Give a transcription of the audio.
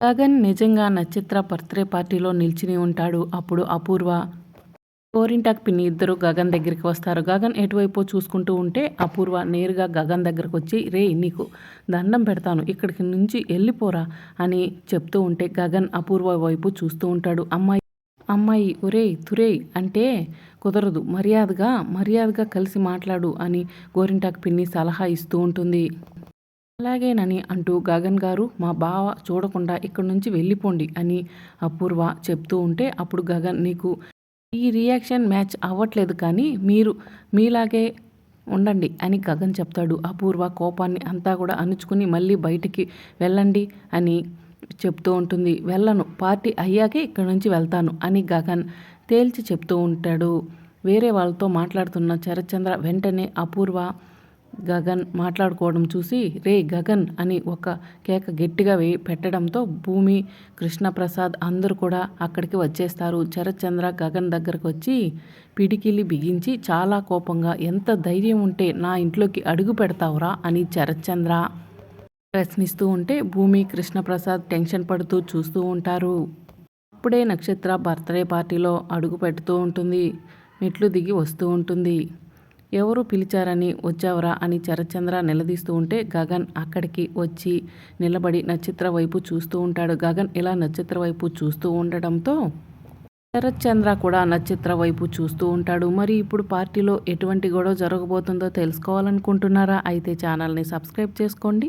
గగన్ నిజంగా నక్షత్ర బర్త్డే పార్టీలో నిల్చుని ఉంటాడు. అప్పుడు అపూర్వ గోరింటాక్ పిన్ని ఇద్దరు గగన్ దగ్గరికి వస్తారు. గగన్ ఎటువైపు చూసుకుంటూ ఉంటే అపూర్వ నేరుగా గగన్ దగ్గరకు వచ్చి రే నీకు దండం పెడతాను. ఇక్కడికి నుంచి వెళ్ళిపోరా అని చెప్తూ ఉంటే గగన్ అపూర్వ వైపు చూస్తూ ఉంటాడు. అమ్మాయి అమ్మాయి ఒరేయ్ తురేయ్ అంటే కుదరదు. మర్యాదగా మర్యాదగా కలిసి మాట్లాడు అని గోరింటాక్ పిన్ని సలహా ఇస్తూ ఉంటుంది. అలాగేనని అంటూ గగన్ గారు మా బావ చూడకుండా ఇక్కడి నుంచి వెళ్ళిపోండి అని అపూర్వ చెప్తూ ఉంటే అప్పుడు గగన్ నీకు ఈ రియాక్షన్ మ్యాచ్ అవ్వట్లేదు కానీ మీరు మీలాగే ఉండండి అని గగన్ చెప్తాడు. అపూర్వ కోపాన్ని అంతా కూడా అణుచుకుని మళ్ళీ బయటికి వెళ్ళండి అని చెప్తూ ఉంటుంది. వెళ్ళను పార్టీ అయ్యాకే ఇక్కడి నుంచి వెళ్తాను అని గగన్ తేల్చి చెప్తూ ఉంటాడు. వేరే వాళ్ళతో మాట్లాడుతున్న చరచంద్ర వెంటనే అపూర్వ గగన్ మాట్లాడుకోవడం చూసి రే గగన్ అని ఒక కేక గట్టిగా వే పెట్టడంతో భూమి కృష్ణప్రసాద్ అందరూ కూడా అక్కడికి వచ్చేస్తారు. చరచంద్ర గగన్ దగ్గరకు వచ్చి పిడికిలి బిగించి చాలా కోపంగా ఎంత ధైర్యం ఉంటే నా ఇంట్లోకి అడుగు పెడతావురా అని చరచంద్ర ప్రశ్నిస్తూ ఉంటే భూమి కృష్ణప్రసాద్ టెన్షన్ పడుతూ చూస్తూ ఉంటారు. అప్పుడే నక్షత్ర బర్త్డే పార్టీలో అడుగు పెడుతూ ఉంటుంది. మెట్లు దిగి వస్తూ ఉంటుంది. ఎవరు పిలిచారని వచ్చావరా అని చరచంద్ర నిలదీస్తూ ఉంటే గగన్ అక్కడికి వచ్చి నిలబడి నక్షత్ర వైపు చూస్తూ ఉంటాడు. గగన్ ఇలా నక్షత్ర వైపు చూస్తూ ఉండడంతో శరత్చంద్ర కూడా నక్షత్ర వైపు చూస్తూ ఉంటాడు. మరి ఇప్పుడు పార్టీలో ఎటువంటి గొడవ జరగబోతుందో తెలుసుకోవాలనుకుంటున్నారా? అయితే ఛానల్ని సబ్స్క్రైబ్ చేసుకోండి.